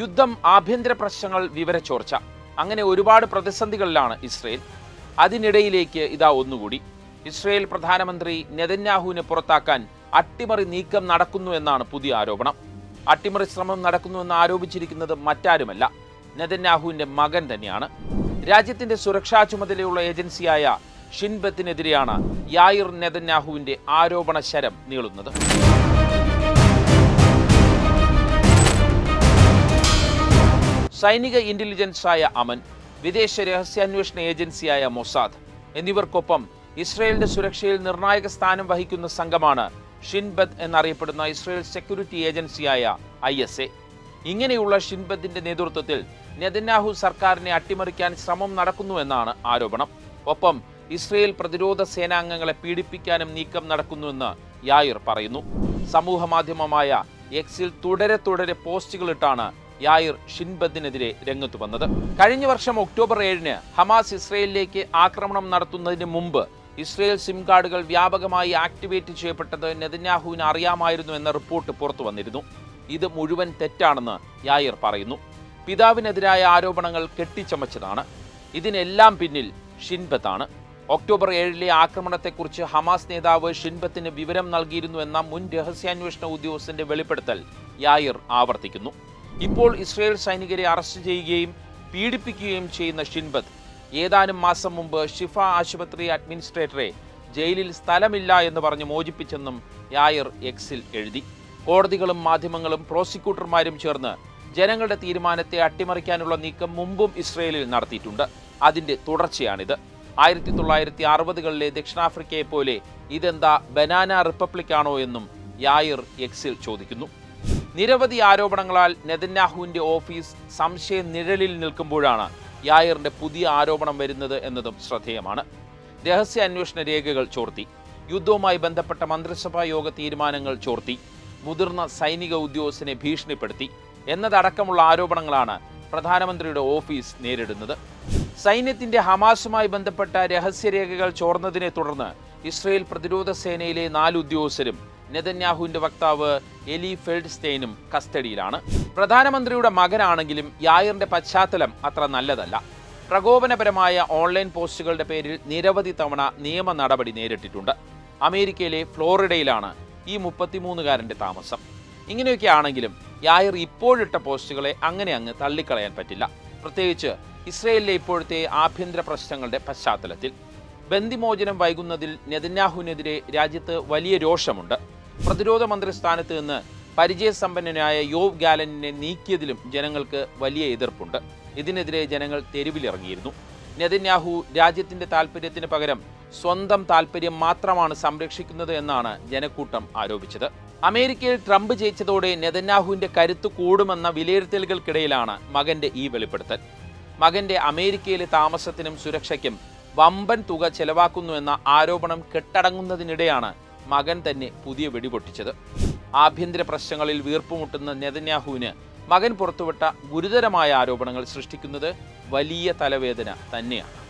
യുദ്ധം ആഭ്യന്തര പ്രശ്നങ്ങൾ വിവരച്ചോർച്ച അങ്ങനെ ഒരുപാട് പ്രതിസന്ധികളിലാണ് ഇസ്രയേൽ. അതിനിടയിലേക്ക് ഇതാ ഒന്നുകൂടി. ഇസ്രയേൽ പ്രധാനമന്ത്രി നെതന്യാഹുവിനെ പുറത്താക്കാൻ അട്ടിമറി നീക്കം നടക്കുന്നു എന്നാണ് പുതിയ ആരോപണം. അട്ടിമറി ശ്രമം നടക്കുന്നുവെന്ന് ആരോപിച്ചിരിക്കുന്നത് മറ്റാരുമല്ല. നെതന്യാഹുവിന്റെ മകൻ തന്നെയാണ്. രാജ്യത്തിന്റെ സുരക്ഷാ ചുമതലയുള്ള ഏജൻസിയായ ഷിൻബത്തിനെതിരെയാണ് യായിർ നെതന്യാഹുവിന്റെ ആരോപണ ശരം നീളുന്നത്. സൈനിക ഇന്റലിജൻസായ അമൻ വിദേശ രഹസ്യാന്വേഷണ ഏജൻസിയായ മൊസാദ് എന്നിവർക്കൊപ്പം ഇസ്രയേലിന്റെ സുരക്ഷയിൽ നിർണായക സ്ഥാനം വഹിക്കുന്ന സംഘമാണ് ഷിൻബദ് എന്നറിയപ്പെടുന്ന ഇസ്രയേൽ സെക്യൂരിറ്റി ഏജൻസിയായ ഐ എസ് എ. ഇങ്ങനെയുള്ള ഷിൻബദിന്റെ നേതൃത്വത്തിൽ നെതന്യാഹു സർക്കാരിനെ അട്ടിമറിക്കാൻ ശ്രമം നടക്കുന്നുവെന്നാണ് ആരോപണം. ഒപ്പം ഇസ്രയേൽ പ്രതിരോധ സേനാംഗങ്ങളെ പീഡിപ്പിക്കാനും നീക്കം നടക്കുന്നുവെന്ന് യായിർ പറയുന്നു. സമൂഹ മാധ്യമമായ എക്സിൽ തുടരെ തുടരെ പോസ്റ്റുകളിട്ടാണ് യായിർ ഷിൻബദിനെതിരെ രംഗത്തു വന്നത്. കഴിഞ്ഞ വർഷം ഒക്ടോബർ ഏഴിന് ഹമാസ് ഇസ്രയേലിലേക്ക് ആക്രമണം നടത്തുന്നതിന് മുമ്പ് ഇസ്രയേൽ സിം കാർഡുകൾ വ്യാപകമായി ആക്ടിവേറ്റ് ചെയ്യപ്പെട്ടത് നെതന്യാഹുവിന് അറിയാമായിരുന്നു എന്ന റിപ്പോർട്ട് പുറത്തു വന്നിരുന്നു. ഇത് മുഴുവൻ തെറ്റാണെന്ന് യായിർ പറയുന്നു. പിതാവിനെതിരായ ആരോപണങ്ങൾ കെട്ടിച്ചമച്ചതാണ്. ഇതിനെല്ലാം പിന്നിൽ ഷിൻബത്താണ് ഒക്ടോബർ ഏഴിലെ ആക്രമണത്തെക്കുറിച്ച് ഹമാസ് നേതാവ് ഷിൻബത്തിന് വിവരം നൽകിയിരുന്നു എന്ന മുൻ രഹസ്യാന്വേഷണ ഉദ്യോഗസ്ഥന്റെ വെളിപ്പെടുത്തൽ യായിർ ആവർത്തിക്കുന്നു. ഇപ്പോൾ ഇസ്രയേൽ സൈനികരെ അറസ്റ്റ് ചെയ്യുകയും പീഡിപ്പിക്കുകയും ചെയ്യുന്ന ഷിൻബത്ത് ഏതാനും മാസം മുമ്പ് ഷിഫ ആശുപത്രി അഡ്മിനിസ്ട്രേറ്ററെ ജയിലിൽ സ്ഥലമില്ല എന്ന് പറഞ്ഞ് മോചിപ്പിച്ചെന്നും യായർ എക്സിൽ എഴുതി. കോടതികളും മാധ്യമങ്ങളും പ്രോസിക്യൂട്ടർമാരും ചേർന്ന് ജനങ്ങളുടെ തീരുമാനത്തെ അട്ടിമറിക്കാനുള്ള നീക്കം മുമ്പും ഇസ്രയേലിൽ നടത്തിയിട്ടുണ്ട്. അതിന്റെ തുടർച്ചയാണിത്. ആയിരത്തി തൊള്ളായിരത്തി അറുപതുകളിലെ ദക്ഷിണാഫ്രിക്കയെ പോലെ ഇതെന്താ ബനാന റിപ്പബ്ലിക്കാണോ എന്നും യായിർ എക്സിൽ ചോദിക്കുന്നു. നിരവധി ആരോപണങ്ങളാൽ നെതന്യാഹുവിന്റെ ഓഫീസ് സംശയ നിഴലിൽ നിൽക്കുമ്പോഴാണ് യായറിന്റെ പുതിയ ആരോപണം വരുന്നത് എന്നതും ശ്രദ്ധേയമാണ്. രഹസ്യ അന്വേഷണ രേഖകൾ ചോർത്തി. യുദ്ധവുമായി ബന്ധപ്പെട്ട മന്ത്രിസഭാ യോഗ തീരുമാനങ്ങൾ ചോർത്തി. മുതിർന്ന സൈനിക ഉദ്യോഗസ്ഥനെ ഭീഷണിപ്പെടുത്തി. എന്നതടക്കമുള്ള ആരോപണങ്ങളാണ് പ്രധാനമന്ത്രിയുടെ ഓഫീസ് നേരിടുന്നത്. സൈന്യത്തിന്റെ ഹമാസുമായി ബന്ധപ്പെട്ട രഹസ്യരേഖകൾ ചോർന്നതിനെ തുടർന്ന് ഇസ്രയേൽ പ്രതിരോധ സേനയിലെ നാല് ഉദ്യോഗസ്ഥരും നെതന്യാഹുവിന്റെ വക്താവ് എലി ഫെൽഡ്സ്റ്റെയിനും കസ്റ്റഡിയിലാണ്. പ്രധാനമന്ത്രിയുടെ മകനാണെങ്കിലും യായറിന്റെ പശ്ചാത്തലം അത്ര നല്ലതല്ല. പ്രകോപനപരമായ ഓൺലൈൻ പോസ്റ്റുകളുടെ പേരിൽ നിരവധി തവണ നിയമ നടപടി നേരിട്ടിട്ടുണ്ട്. അമേരിക്കയിലെ ഫ്ലോറിഡയിലാണ് ഈ മുപ്പത്തിമൂന്നുകാരന്റെ താമസം. ഇങ്ങനെയൊക്കെ ആണെങ്കിലും യായർ ഇപ്പോഴിട്ട പോസ്റ്റുകളെ അങ്ങനെ അങ്ങ് തള്ളിക്കളയാൻ പറ്റില്ല. പ്രത്യേകിച്ച് ഇസ്രയേലിലെ ഇപ്പോഴത്തെ ആഭ്യന്തര പ്രശ്നങ്ങളുടെ പശ്ചാത്തലത്തിൽ. ബന്ദിമോചനം വൈകുന്നതിൽ നെതന്യാഹുവിനെതിരെ രാജ്യത്ത് വലിയ രോഷമുണ്ട്. പ്രതിരോധ മന്ത്രി സ്ഥാനത്ത് നിന്ന് പരിചയസമ്പന്നനായ യോവ് ഗാലനെ നീക്കിയതിലും ജനങ്ങൾക്ക് വലിയ എതിർപ്പുണ്ട്. ഇതിനെതിരെ ജനങ്ങൾ തെരുവിലിറങ്ങിയിരുന്നു. നെതന്യാഹു രാജ്യത്തിന്റെ താൽപ്പര്യത്തിന് പകരം സ്വന്തം താൽപ്പര്യം മാത്രമാണ് സംരക്ഷിക്കുന്നത് എന്നാണ് ജനക്കൂട്ടം ആരോപിച്ചത്. അമേരിക്കയിൽ ട്രംപ് ജയിച്ചതോടെ നെതന്യാഹുവിന്റെ കരുത്ത് കൂടുമെന്ന വിലയിരുത്തലുകൾക്കിടയിലാണ് മകന്റെ ഈ വെളിപ്പെടുത്തൽ. മകന്റെ അമേരിക്കയിലെ താമസത്തിനും സുരക്ഷയ്ക്കും വമ്പൻ തുക ചെലവാക്കുന്നുവെന്ന ആരോപണം കെട്ടടങ്ങുന്നതിനിടെയാണ് മകൻ തന്നെ പുതിയ വെടിപൊട്ടിച്ചത് ആഭ്യന്തര പ്രശ്നങ്ങളിൽ വീർപ്പുമുട്ടുന്ന നെതന്യാഹുവിന് മകൻ പുറത്തുവിട്ട ഗുരുതരമായ ആരോപണങ്ങൾ സൃഷ്ടിക്കുന്നത് വലിയ തലവേദന തന്നെയാണ്.